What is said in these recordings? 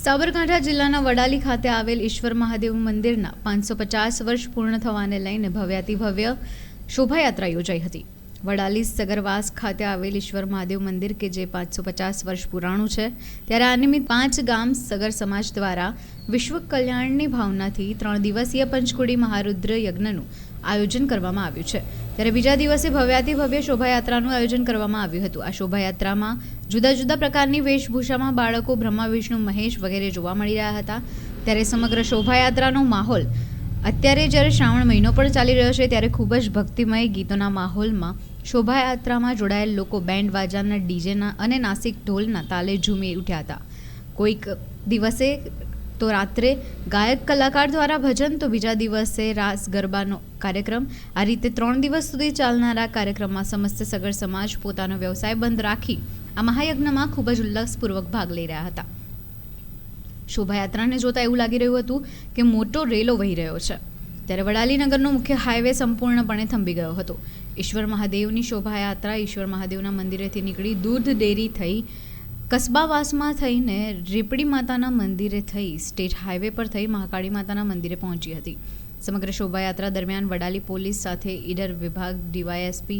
સાબરકાંઠા જિલ્લાના વડાલી ખાતે આવેલ ઈશ્વર મહાદેવ મંદિરના પાંચસો પચાસ વર્ષ પૂર્ણ થવાને લઈને ભવ્યાતિ ભવ્ય શોભાયાત્રા યોજાઈ હતી. વડાલી સગરવાસ ખાતે આવેલ ઈશ્વર મહાદેવ મંદિર, કે જે પાંચસો પચાસ વર્ષ પુરાણું છે, ત્યારે આ નિમિત્ત પાંચ ગામ સગર સમાજ દ્વારા વિશ્વ કલ્યાણની ભાવનાથી ત્રણ દિવસીય પંચકુડી મહારુદ્ર યજ્ઞનું આયોજન કરવામાં આવ્યું છે. ત્યારે બીજા દિવસે ભવ્યાતિ ભવ્ય શોભાયાત્રાનું આયોજન કરવામાં આવ્યું હતું. આ શોભાયાત્રામાં જુદા જુદા પ્રકારની વેશભૂષામાં બાળકો બ્રહ્મા, વિષ્ણુ, મહેશ વગેરે જોવા મળી રહ્યા હતા. ત્યારે સમગ્ર શોભાયાત્રાનો માહોલ અત્યારે જ્યારે શ્રાવણ મહિનો પણ ચાલી રહ્યો છે, ત્યારે ખૂબ જ ભક્તિમય ગીતોના માહોલમાં શોભાયાત્રામાં જોડાયેલ લોકો બેન્ડ વાજાના ડીજેના અને નાસિક ઢોલના તાલે ઝૂમી ઉઠ્યા હતા. કોઈક દિવસે તો રાત્રે ગાયક કલાકાર દ્વારા ભજન તો બીજા દિવસે રાસ ગરબાનો કાર્યક્રમ. આ રીતે ત્રણ દિવસ સુધી ચાલનારા કાર્યક્રમમાં સમસ્ત સગર સમાજ પોતાનો વ્યવસાય બંધ રાખી આ મહાયજ્ઞમાં ખૂબ જ ઉલ્લાસપૂર્વક ભાગ લઈ રહ્યા હતા. શોભાયાત્રાને જોતા એવું લાગી રહ્યું હતું કે મોટો રેલો વહી રહ્યો છે. ત્યારે વડાલીનગરનો મુખ્ય હાઈવે સંપૂર્ણપણે થંભી ગયો હતો. ઈશ્વર મહાદેવની શોભાયાત્રા ઈશ્વર મહાદેવના મંદિરેથી નીકળી દૂધ ડેરી થઈ કસબાવાસમાં થઈને રીપડી માતાના મંદિરે થઈ, સ્ટેટ હાઈવે પર થઈ મહાકાળી માતાના મંદિરે પહોંચી હતી. સમગ્ર શોભાયાત્રા દરમિયાન વડાલી પોલીસ સાથે ઈડર વિભાગ ડીવાયએસપી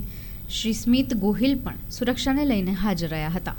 શ્રી સ્મિત ગોહિલ પણ સુરક્ષાને લઈને હાજર રહ્યા હતા.